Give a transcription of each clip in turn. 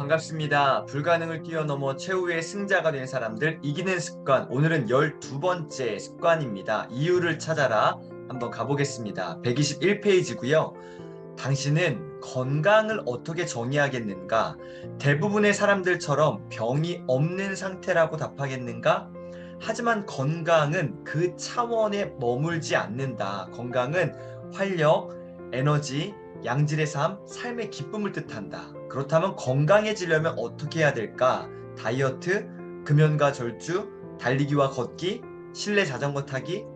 반갑습니다. 불가능을 뛰어넘어 최후의 승자가 된 사람들 이기는 습관 오늘은 12번째 습관입니다. 이유를 찾아라 한번 가보겠습니다. 121페이지고요. 당신은 건강을 어떻게 정의하겠는가? 대부분의 사람들처럼 병이 없는 상태라고 답하겠는가? 하지만 건강은 그 차원에 머물지 않는다. 건강은 활력, 에너지, 양질의 삶, 삶의 기쁨을 뜻한다. 그렇다면 건강해지려면 어떻게 해야 될까? 다이어트, 금연과 절주, 달리기와 걷기, 실내 자전거 타기?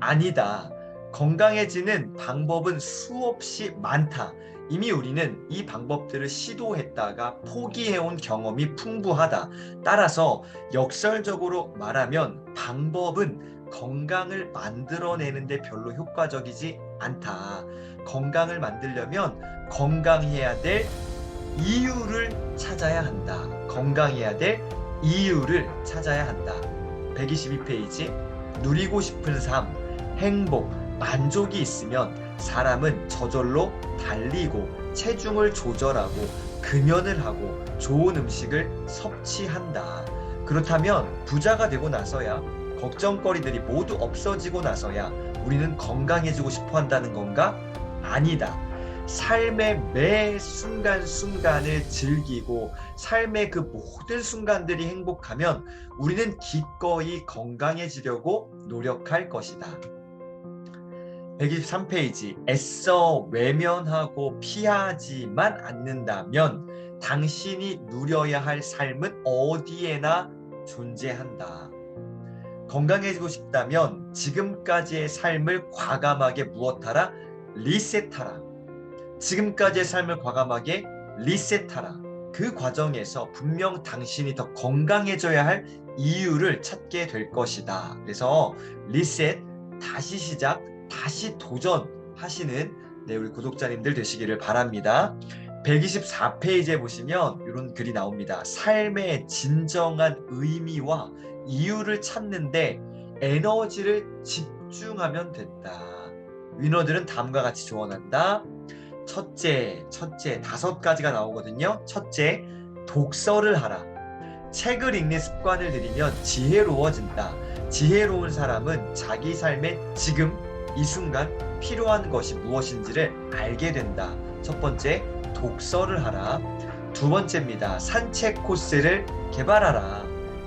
아니다. 건강해지는 방법은 수없이 많다. 이미 우리는 이 방법들을 시도했다가 포기해온 경험이 풍부하다. 따라서 역설적으로 말하면 방법은 건강을 만들어내는데 별로 효과적이지 않다. 건강을 만들려면 건강해야 될 이유를 찾아야 한다. 건강해야 될 이유를 찾아야 한다. 122페이지 누리고 싶은 삶, 행복, 만족이 있으면 사람은 저절로 달리고 체중을 조절하고 금연을 하고 좋은 음식을 섭취한다. 그렇다면 부자가 되고 나서야 걱정거리들이 모두 없어지고 나서야 우리는 건강해지고 싶어 한다는 건가? 아니다. 삶의 매 순간순간을 즐기고 삶의 그 모든 순간들이 행복하면 우리는 기꺼이 건강해지려고 노력할 것이다. 123페이지 애써 외면하고 피하지만 않는다면 당신이 누려야 할 삶은 어디에나 존재한다. 건강해지고 싶다면 지금까지의 삶을 과감하게 무엇하라? 리셋하라. 지금까지의 삶을 과감하게 리셋하라. 그 과정에서 분명 당신이 더 건강해져야 할 이유를 찾게 될 것이다. 그래서 리셋, 다시 시작, 다시 도전하시는 네, 우리 구독자님들 되시기를 바랍니다. 124페이지에 보시면 이런 글이 나옵니다. 삶의 진정한 의미와 이유를 찾는데 에너지를 집중하면 된다. 위너들은 다음과 같이 조언한다. 첫째, 첫째, 다섯 가지가 나오거든요. 첫째, 독서를 하라. 책을 읽는 습관을 들이면 지혜로워진다. 지혜로운 사람은 자기 삶의 지금 이 순간 필요한 것이 무엇인지를 알게 된다. 첫 번째, 독서를 하라. 두 번째입니다. 산책 코스를 개발하라.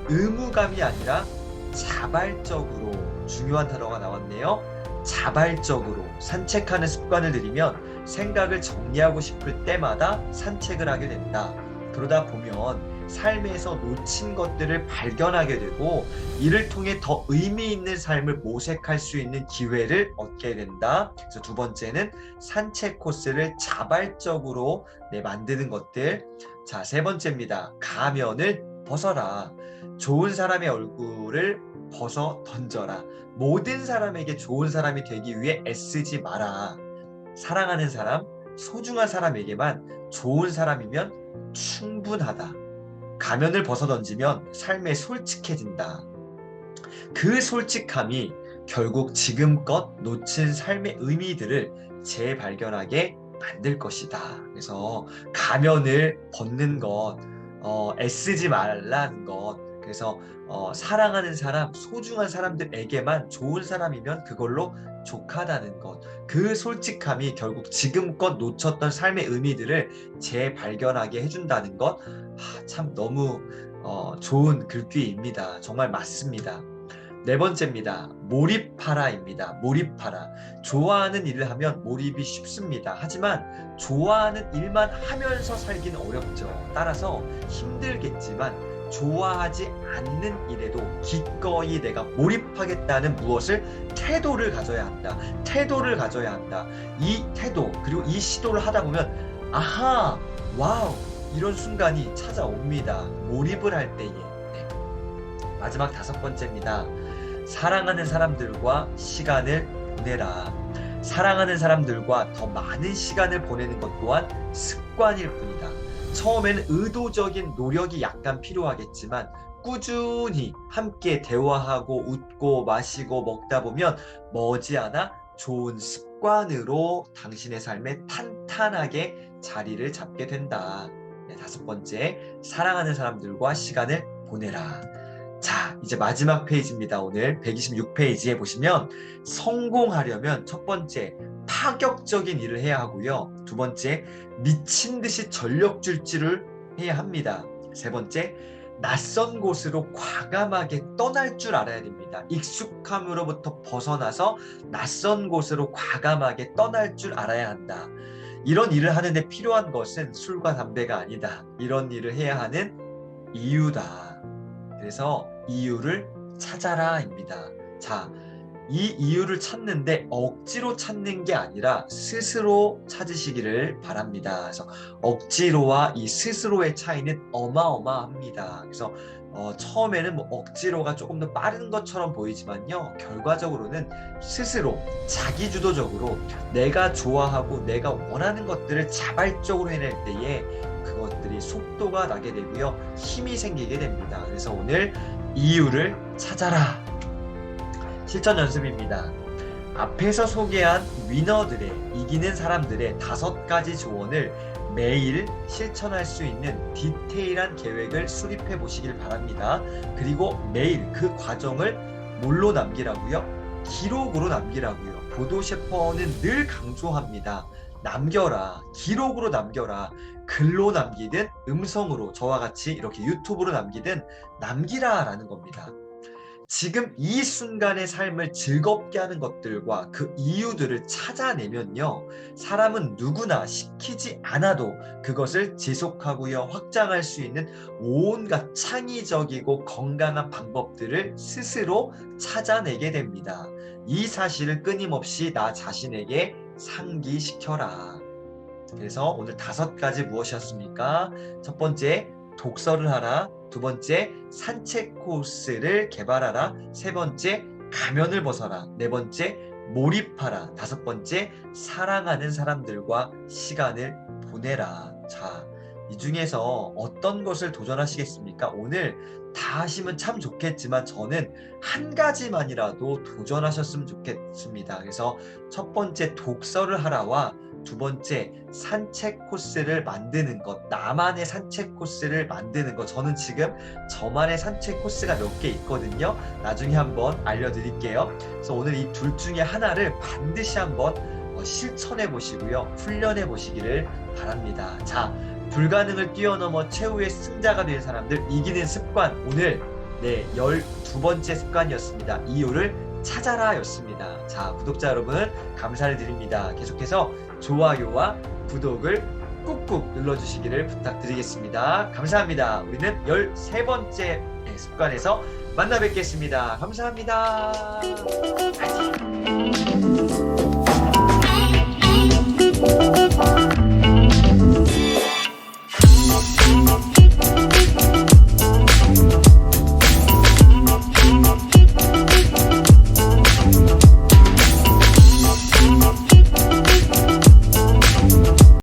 의무감이 아니라 자발적으로 중요한 단어가 나왔네요. 자발적으로 산책하는 습관을 들이면 생각을 정리하고 싶을 때마다 산책을 하게 된다. 그러다 보면 삶에서 놓친 것들을 발견하게 되고 이를 통해 더 의미 있는 삶을 모색할 수 있는 기회를 얻게 된다. 그래서 두 번째는 산책 코스를 자발적으로 네, 만드는 것들. 자, 세 번째입니다. 가면을 벗어라. 좋은 사람의 얼굴을 벗어 던져라. 모든 사람에게 좋은 사람이 되기 위해 애쓰지 마라. 사랑하는 사람, 소중한 사람에게만 좋은 사람이면 충분하다. 가면을 벗어 던지면 삶에 솔직해진다. 그 솔직함이 결국 지금껏 놓친 삶의 의미들을 재발견하게 만들 것이다. 그래서 가면을 벗는 것, 어, 애쓰지 말라는 것, 그래서 어, 사랑하는 사람, 소중한 사람들에게만 좋은 사람이면 그걸로 족하다는 것. 그 솔직함이 결국 지금껏 놓쳤던 삶의 의미들을 재발견하게 해준다는 것. 하, 참 너무 어, 좋은 글귀입니다. 정말 맞습니다. 네 번째입니다. 몰입하라입니다. 몰입하라. 좋아하는 일을 하면 몰입이 쉽습니다. 하지만 좋아하는 일만 하면서 살기는 어렵죠. 따라서 힘들겠지만 좋아하지 않는 일에도 기꺼이 내가 몰입하겠다는 무엇을 태도를 가져야 한다. 태도를 가져야 한다. 이 태도 그리고 이 시도를 하다 보면 아하 와우 이런 순간이 찾아옵니다. 몰입을 할 때에 네. 마지막 다섯 번째입니다. 사랑하는 사람들과 시간을 보내라. 사랑하는 사람들과 더 많은 시간을 보내는 것 또한 습관일 뿐이다. 처음에는 의도적인 노력이 약간 필요하겠지만 꾸준히 함께 대화하고 웃고 마시고 먹다 보면 머지않아 좋은 습관으로 당신의 삶에 탄탄하게 자리를 잡게 된다. 네, 다섯 번째, 사랑하는 사람들과 시간을 보내라. 자, 이제 마지막 페이지입니다. 오늘 126페이지에 보시면 성공하려면 첫 번째, 파격적인 일을 해야 하고요. 두 번째, 미친 듯이 전력 질주를 해야 합니다. 세 번째, 낯선 곳으로 과감하게 떠날 줄 알아야 됩니다. 익숙함으로부터 벗어나서 낯선 곳으로 과감하게 떠날 줄 알아야 한다. 이런 일을 하는데 필요한 것은 술과 담배가 아니다. 이런 일을 해야 하는 이유다. 그래서 이유를 찾아라입니다. 자, 이 이유를 찾는데 억지로 찾는 게 아니라 스스로 찾으시기를 바랍니다. 그래서 억지로와 이 스스로의 차이는 어마어마합니다. 그래서 어, 처음에는 뭐 억지로가 조금 더 빠른 것처럼 보이지만요. 결과적으로는 스스로 자기 주도적으로 내가 좋아하고 내가 원하는 것들을 자발적으로 해낼 때에 그것들이 속도가 나게 되고요. 힘이 생기게 됩니다. 그래서 오늘 이유를 찾아라. 실전 연습입니다. 앞에서 소개한 위너들의 이기는 사람들의 다섯 가지 조언을 매일 실천할 수 있는 디테일한 계획을 수립해 보시길 바랍니다. 그리고 매일 그 과정을 뭘로 남기라고요? 기록으로 남기라고요. 보도 셰퍼는 늘 강조합니다. 남겨라. 기록으로 남겨라. 글로 남기든 음성으로 저와 같이 이렇게 유튜브로 남기든 남기라라는 겁니다. 지금 이 순간의 삶을 즐겁게 하는 것들과 그 이유들을 찾아내면요. 사람은 누구나 시키지 않아도 그것을 지속하고요. 확장할 수 있는 온갖 창의적이고 건강한 방법들을 스스로 찾아내게 됩니다. 이 사실을 끊임없이 나 자신에게 상기시켜라. 그래서 오늘 다섯 가지 무엇이었습니까? 첫 번째, 독서를 하라. 두 번째, 산책 코스를 개발하라. 세 번째, 가면을 벗어라. 네 번째, 몰입하라. 다섯 번째, 사랑하는 사람들과 시간을 보내라. 자, 이 중에서 어떤 것을 도전하시겠습니까? 오늘 다 하시면 참 좋겠지만 저는 한 가지만이라도 도전하셨으면 좋겠습니다. 그래서 첫 번째 독서를 하라와 두 번째 산책 코스를 만드는 것. 나만의 산책 코스를 만드는 것. 저는 지금 저만의 산책 코스가 몇 개 있거든요. 나중에 한번 알려드릴게요. 그래서 오늘 이 둘 중에 하나를 반드시 한번 어, 실천해 보시고요. 훈련해 보시기를 바랍니다. 자 불가능을 뛰어넘어 최후의 승자가 될 사람들 이기는 습관. 오늘 네 12번째 습관이었습니다. 이유를 찾아라 였습니다 자 구독자 여러분 감사를 드립니다 계속해서 좋아요와 구독을 꾹꾹 눌러주시기를 부탁드리겠습니다. 감사합니다. 우리는 13번째 습관에서 만나 뵙겠습니다. 감사합니다.